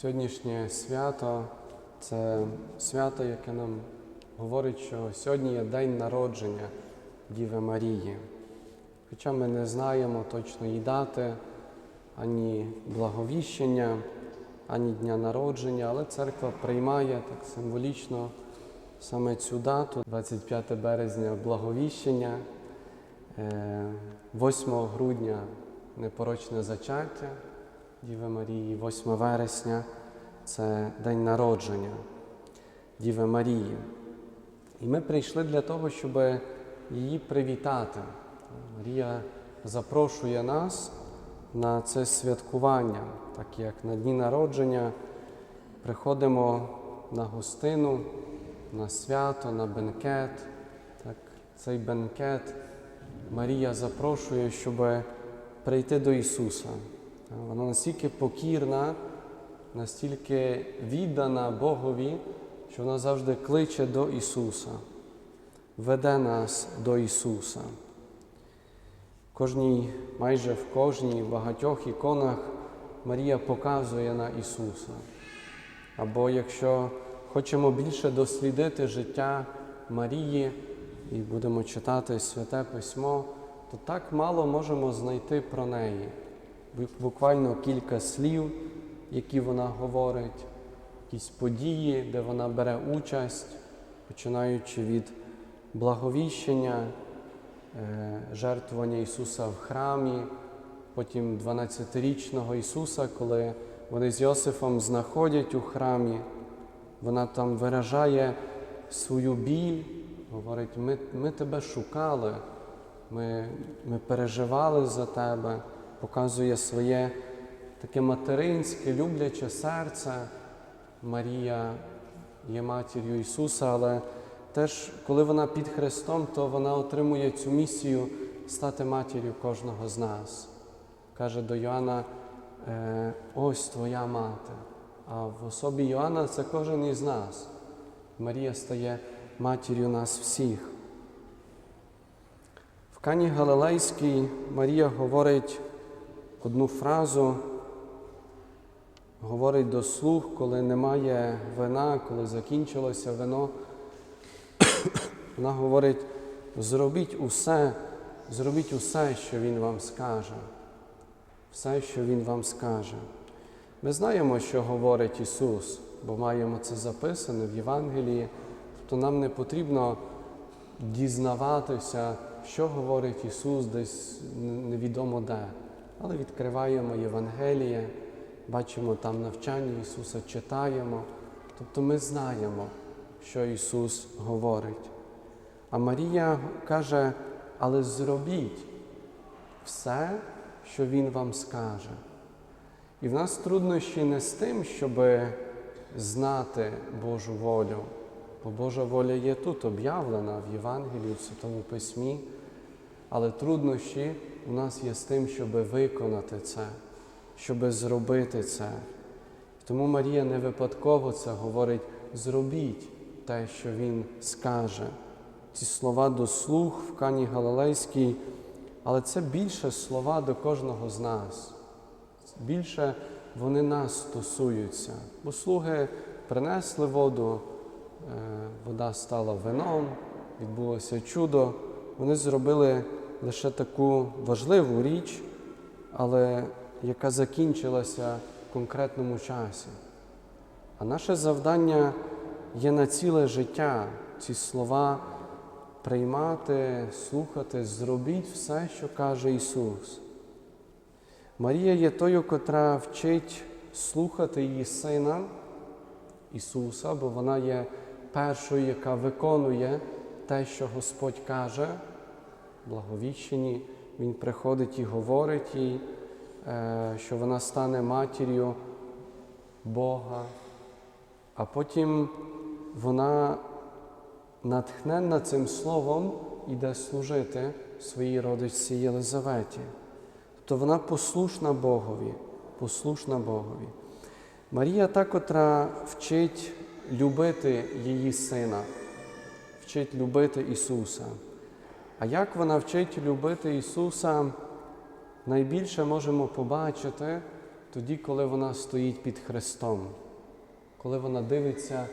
Сьогоднішнє свято це свято, яке нам говорить, що сьогодні є день народження Діви Марії. Хоча ми не знаємо точної дати, ані благовіщення, ані дня народження, але церква приймає так символічно саме цю дату, 25 березня благовіщення, е, 8 грудня непорочне зачаття Діви Марії, 8 вересня це день народження Діви Марії. І ми прийшли для того, щоб її привітати. Марія запрошує нас на це святкування, так як на дні народження приходимо на гостину, на свято, на бенкет. Так, Цей бенкет Марія запрошує, щоб прийти до Ісуса. Вона настільки покірна, настільки віддана Богові, що вона завжди кличе до Ісуса, веде нас до Ісуса. Кожній, майже в кожній багатьох іконах Марія показує на Ісуса. Або якщо хочемо більше дослідити життя Марії і будемо читати Святе Письмо, то так мало можемо знайти про неї. Буквально кілька слів, які вона говорить, якісь події, де вона бере участь, починаючи від благовіщення, е, жертвування Ісуса в храмі, потім 12-річного Ісуса, коли вони з Йосифом знаходять у храмі, вона там виражає свою біль, говорить, ми, ми тебе шукали, ми, ми переживали за тебе, показує своє таке материнське, любляче серце. Марія є матір'ю Ісуса, але теж, коли вона під Христом, то вона отримує цю місію стати матір'ю кожного з нас. Каже до Йоанна, «Е, ось твоя мати. А в особі Йоанна це кожен із нас. Марія стає матір'ю нас всіх. В Кані Галилейській Марія говорить одну фразу, говорить до слуг, коли немає вина, коли закінчилося вино. Вона говорить: зробіть усе, зробіть усе, що Він вам скаже. Все, що Він вам скаже. Ми знаємо, що говорить Ісус, бо маємо це записане в Євангелії, тобто нам не потрібно дізнаватися, що говорить Ісус десь невідомо де. Але відкриваємо Євангеліє, бачимо там навчання Ісуса, читаємо. Тобто ми знаємо, що Ісус говорить. А Марія каже, але зробіть все, що Він вам скаже. І в нас труднощі не з тим, щоб знати Божу волю, бо Божа воля є тут об'явлена в Євангелії, в Святому Письмі, але труднощі у нас є з тим, щоб виконати це, щоб зробити це. Тому Марія не випадково це говорить: зробіть те, що Він скаже. Ці слова до слух в Кані Галилейській, але це більше слова до кожного з нас. Більше вони нас стосуються. Бо слуги принесли воду, е, вода стала вином, відбулося чудо. Вони зробили лише таку важливу річ, але яка закінчилася в конкретному часі. А наше завдання є на ціле життя ці слова приймати, слухати, зробіть все, що каже Ісус. Марія є тою, котра вчить слухати її Сина Ісуса, бо вона є першою, яка виконує те, що Господь каже. Благовіщенні Він приходить і говорить їй, е, що вона стане матір'ю Бога, а потім вона натхненна цим словом іде служити своїй родичці Єлизаветі. Тобто вона послушна Богові, послушна Богові. Марія та, котра вчить любити її сина, вчить любити Ісуса. А як вона вчить любити Ісуса, найбільше можемо побачити тоді, коли вона стоїть під Христом, коли вона дивиться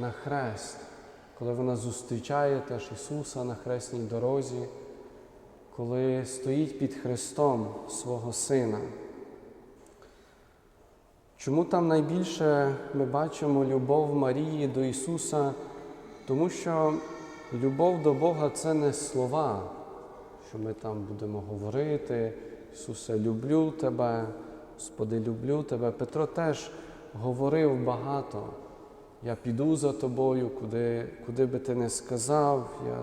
на хрест, коли вона зустрічає теж Ісуса на хресній дорозі, коли стоїть під Христом свого Сина. Чому там найбільше ми бачимо любов Марії до Ісуса? Тому що любов до Бога це не слова, що ми там будемо говорити, Ісусе, люблю Тебе, Господи, люблю Тебе. Петро теж говорив багато. Я піду за тобою, куди, куди би ти не сказав. Я...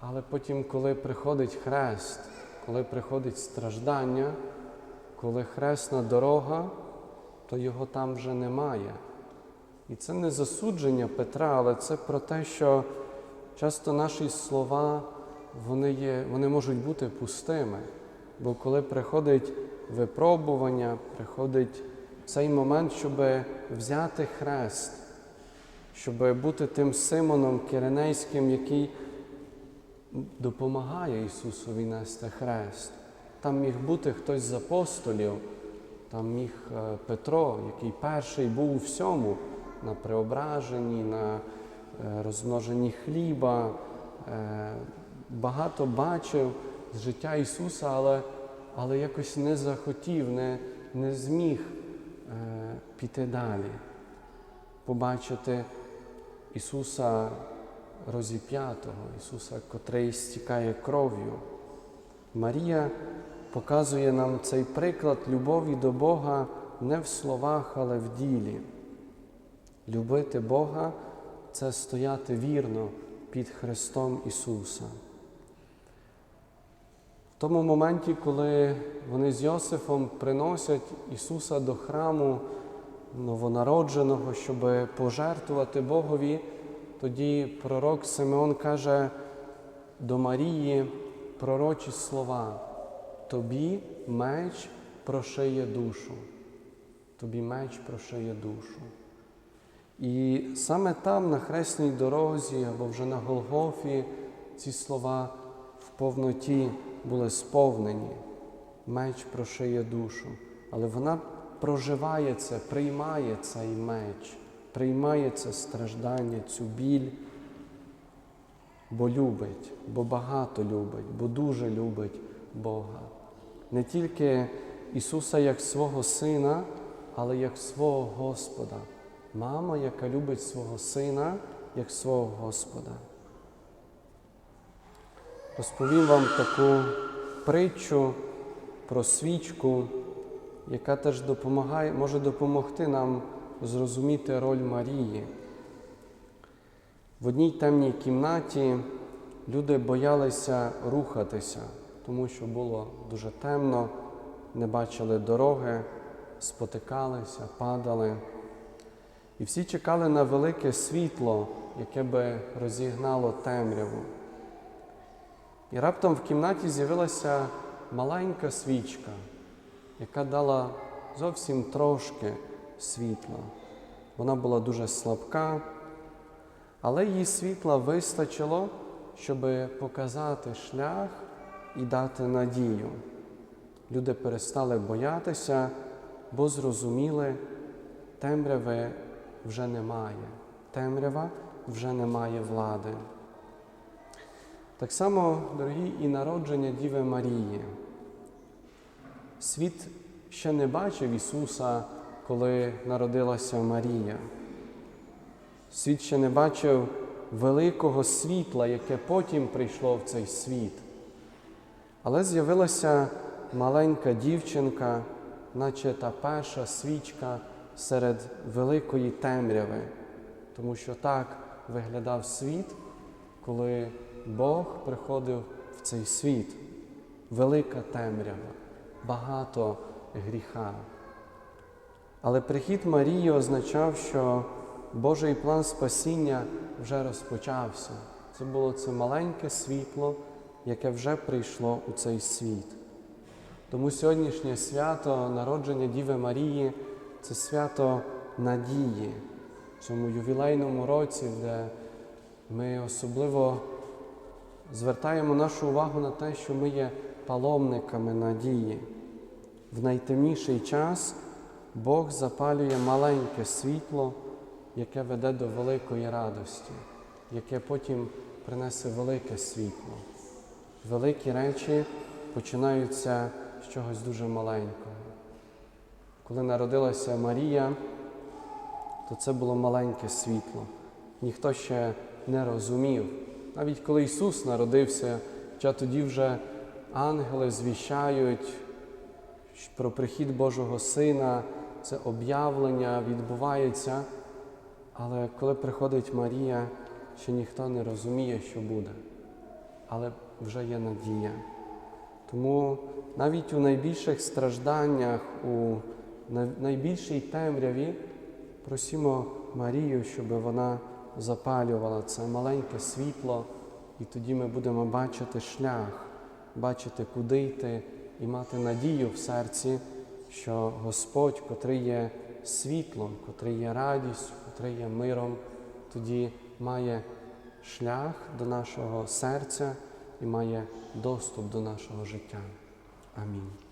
Але потім, коли приходить хрест, коли приходить страждання, коли хресна дорога, то його там вже немає. І це не засудження Петра, але це про те, що часто наші слова вони, є, вони можуть бути пустими. Бо коли приходить випробування, приходить цей момент, щоб взяти хрест, щоб бути тим Симоном Киренейським, який допомагає Ісусові нести хрест. Там міг бути хтось з апостолів, там міг е, Петро, який перший був у всьому, на преображенні, на е, розмноженні хліба, е, багато бачив з життя Ісуса, але, але якось не захотів, не, не зміг піти далі, побачити Ісуса розіп'ятого, Ісуса, котрий стікає кров'ю. Марія показує нам цей приклад любові до Бога не в словах, але в ділі. Любити Бога це стояти вірно під Христом Ісуса. В тому моменті, коли вони з Йосифом приносять Ісуса до храму новонародженого, щоб пожертвувати Богові, тоді пророк Симеон каже до Марії пророчі слова. Тобі меч прошиє душу. Тобі меч прошиє душу. І саме там, на хресній дорозі або вже на Голгофі, ці слова в повноті були сповнені. Меч прошиє душу. Але вона проживає це, приймає цей меч, приймає це страждання, цю біль, бо любить, бо багато любить, бо дуже любить Бога. Не тільки Ісуса як свого Сина, але як свого Господа. Мама, яка любить свого сина як свого Господа. Розповім вам таку притчу про свічку, яка теж допомагає, може допомогти нам зрозуміти роль Марії. В одній темній кімнаті люди боялися рухатися, тому що було дуже темно, не бачили дороги, спотикалися, падали. І всі чекали на велике світло, яке би розігнало темряву. І раптом в кімнаті з'явилася маленька свічка, яка дала зовсім трошки світла. Вона була дуже слабка, але її світла вистачило, щоб показати шлях і дати надію. Люди перестали боятися, бо зрозуміли, темряви вже немає. Темрява вже немає влади. Так само, дорогі, і народження Діви Марії. Світ ще не бачив Ісуса, коли народилася Марія. Світ ще не бачив великого світла, яке потім прийшло в цей світ. Але з'явилася маленька дівчинка, наче та перша свічка серед великої темряви, тому що так виглядав світ, коли Бог приходив в цей світ. Велика темрява, багато гріха. Але прихід Марії означав, що Божий план спасіння вже розпочався. Це було це маленьке світло, яке вже прийшло у цей світ. Тому сьогоднішнє свято народження Діви Марії це свято надії в цьому ювілейному році, де ми особливо звертаємо нашу увагу на те, що ми є паломниками надії. в найтемніший час Бог запалює маленьке світло, яке веде до великої радості, яке потім принесе велике світло. Великі речі починаються з чогось дуже маленького. Коли народилася Марія, то це було маленьке світло. Ніхто ще не розумів. Навіть коли Ісус народився, хоча тоді вже ангели звіщають про прихід Божого Сина, це об'явлення відбувається. Але коли приходить Марія, ще ніхто не розуміє, що буде. Але вже є надія. Тому навіть у найбільших стражданнях, у най- найбільшій темряві просимо Марію, щоб вона запалювала це маленьке світло, і тоді ми будемо бачити шлях, бачити, куди йти, і мати надію в серці, що Господь, котрий є світлом, котрий є радістю, котрий є миром, тоді має шлях до нашого серця і має доступ до нашого життя. Амінь.